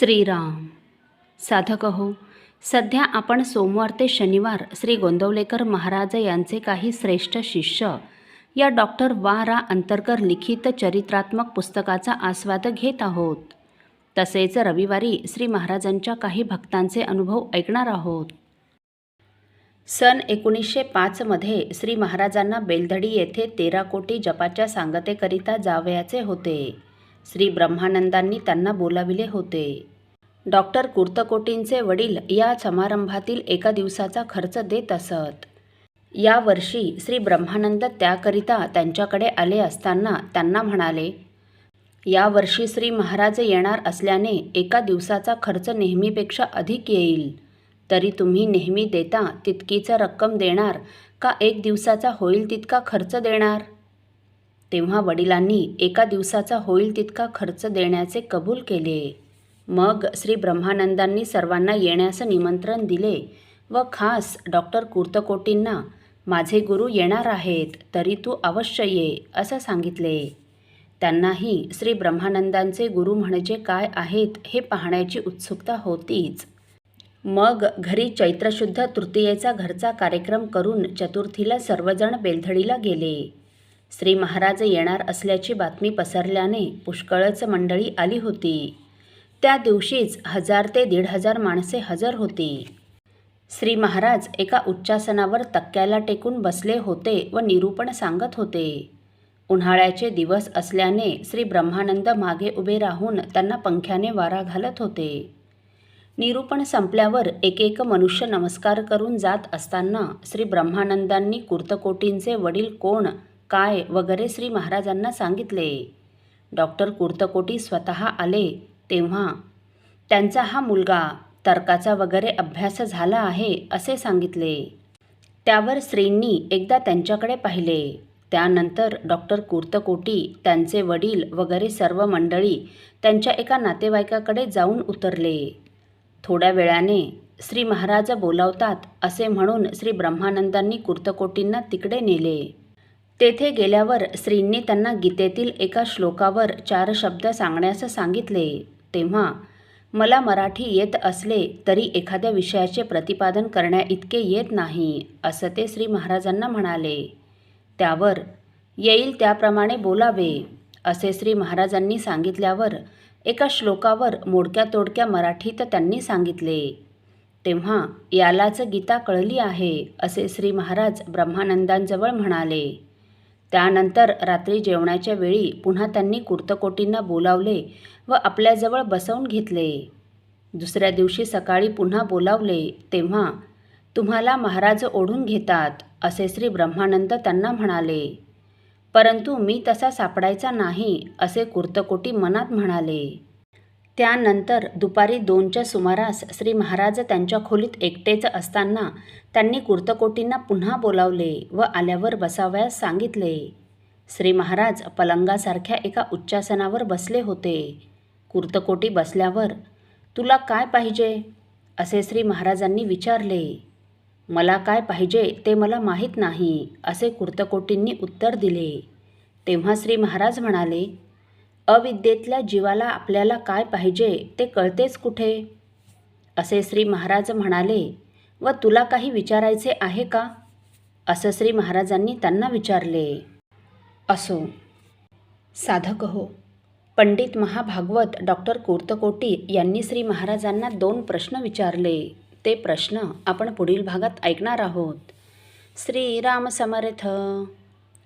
श्रीराम. साधक हो सध्या आपण सोमवार ते शनिवार श्री गोंदवलेकर महाराज यांचे काही श्रेष्ठ शिष्य या डॉक्टर वा. रा. अंतरकर लिखित चरित्रात्मक पुस्तकाचा आस्वाद घेत आहोत. तसेच रविवारी श्री महाराजांच्या काही भक्तांचे अनुभव ऐकणार आहोत. सन एकोणीसशे पाचमध्ये श्री महाराजांना बेलधडी येथे तेरा कोटी जपाच्या सांगतेकरिता जावयाचे होते. श्री ब्रह्मानंदांनी त्यांना बोलाविले होते. डॉक्टर कुर्तकोटींचे वडील या समारंभातील एका दिवसाचा खर्च देत असत. यावर्षी श्री ब्रह्मानंद त्याकरिता त्यांच्याकडे आले असताना त्यांना म्हणाले यावर्षी श्री महाराज येणार असल्याने एका दिवसाचा खर्च नेहमीपेक्षा अधिक येईल. तरी तुम्ही नेहमी देता तितकीचा रक्कम देणार का एक दिवसाचा होईल तितका खर्च देणार? तेव्हा वडिलांनी एका दिवसाचा होईल तितका खर्च देण्याचे कबूल केले. मग श्री ब्रह्मानंदांनी सर्वांना येण्यास निमंत्रण दिले व खास डॉक्टर कुर्तकोटींना माझे गुरु येणार आहेत तरी तू अवश्य ये असं सांगितले. त्यांनाही श्री ब्रह्मानंदांचे गुरु म्हणजे काय आहेत हे पाहण्याची उत्सुकता होतीच. मग घरी चैत्रशुद्ध तृतीयेचा घरचा कार्यक्रम करून चतुर्थीला सर्वजण बेलधडीला गेले. श्री महाराज येणार असल्याची बातमी पसरल्याने पुष्कळच मंडळी आली होती. त्या दिवशीच हजार ते दीड हजार माणसे हजर होती. श्री महाराज एका उच्चासनावर तक्क्याला टेकून बसले होते व निरूपण सांगत होते. उन्हाळ्याचे दिवस असल्याने श्री ब्रह्मानंद मागे उभे राहून त्यांना पंख्याने वारा घालत होते. निरूपण संपल्यावर एक एक मनुष्य नमस्कार करून जात असताना श्री ब्रह्मानंदांनी कुर्तकोटींचे वडील कोण काय वगैरे श्री महाराजांना सांगितले. डॉक्टर कुर्तकोटी स्वतः आले तेव्हा त्यांचा हा मुलगा तर्काचा वगैरे अभ्यास झाला आहे असे सांगितले. त्यावर श्रींनी एकदा त्यांच्याकडे पाहिले. त्यानंतर डॉक्टर कुर्तकोटी त्यांचे वडील वगैरे सर्व मंडळी त्यांच्या एका नातेवाईकाकडे जाऊन उतरले. थोड्या वेळाने श्री महाराज बोलावतात असे म्हणून श्री ब्रह्मानंदांनी कुर्तकोटींना तिकडे नेले. तेथे गेल्यावर श्रींनी त्यांना गीतेतील एका श्लोकावर चार शब्द सांगण्यास सांगितले. तेव्हा मला मराठी येत असले तरी एखाद्या विषयाचे प्रतिपादन करण्याइतके येत नाही असं ते श्री महाराजांना म्हणाले. त्यावर येईल त्याप्रमाणे बोलावे असे श्री महाराजांनी सांगितल्यावर एका श्लोकावर मोडक्या तोडक्या मराठीत त्यांनी सांगितले. तेव्हा यालाच गीता कळली आहे असे श्री महाराज ब्रह्मानंदांजवळ म्हणाले. त्यानंतर रात्री जेवणाच्या वेळी पुन्हा त्यांनी कुर्तकोटींना बोलावले व आपल्याजवळ बसवून घेतले. दुसऱ्या दिवशी सकाळी पुन्हा बोलावले तेव्हा तुम्हाला महाराज ओढून घेतात असे श्री ब्रह्मानंद त्यांना म्हणाले. परंतु मी तसा सापडायचा नाही असे कुर्तकोटी मनात म्हणाले. त्यानंतर दुपारी दोनच्या सुमारास श्री महाराज त्यांच्या खोलीत एकटेच असताना त्यांनी कुर्तकोटींना पुन्हा बोलावले व आल्यावर बसावयास सांगितले. श्री महाराज पलंगासारख्या एका उच्चासनावर बसले होते. कुर्तकोटी बसल्यावर तुला काय पाहिजे? असे श्री महाराजांनी विचारले. मला काय पाहिजे ते मला माहीत नाही असे कुर्तकोटींनी उत्तर दिले. तेव्हा श्री महाराज म्हणाले अविद्येतल्या जीवाला आपल्याला काय पाहिजे ते कळतेच कुठे? असे श्री महाराज म्हणाले व तुला काही विचारायचे आहे का? असं श्री महाराजांनी त्यांना विचारले. असो. साधक हो. पंडित महाभागवत डॉक्टर कोर्तकोटी यांनी श्री महाराजांना दोन प्रश्न विचारले. ते प्रश्न आपण पुढील भागात ऐकणार आहोत. श्रीराम समर्थ.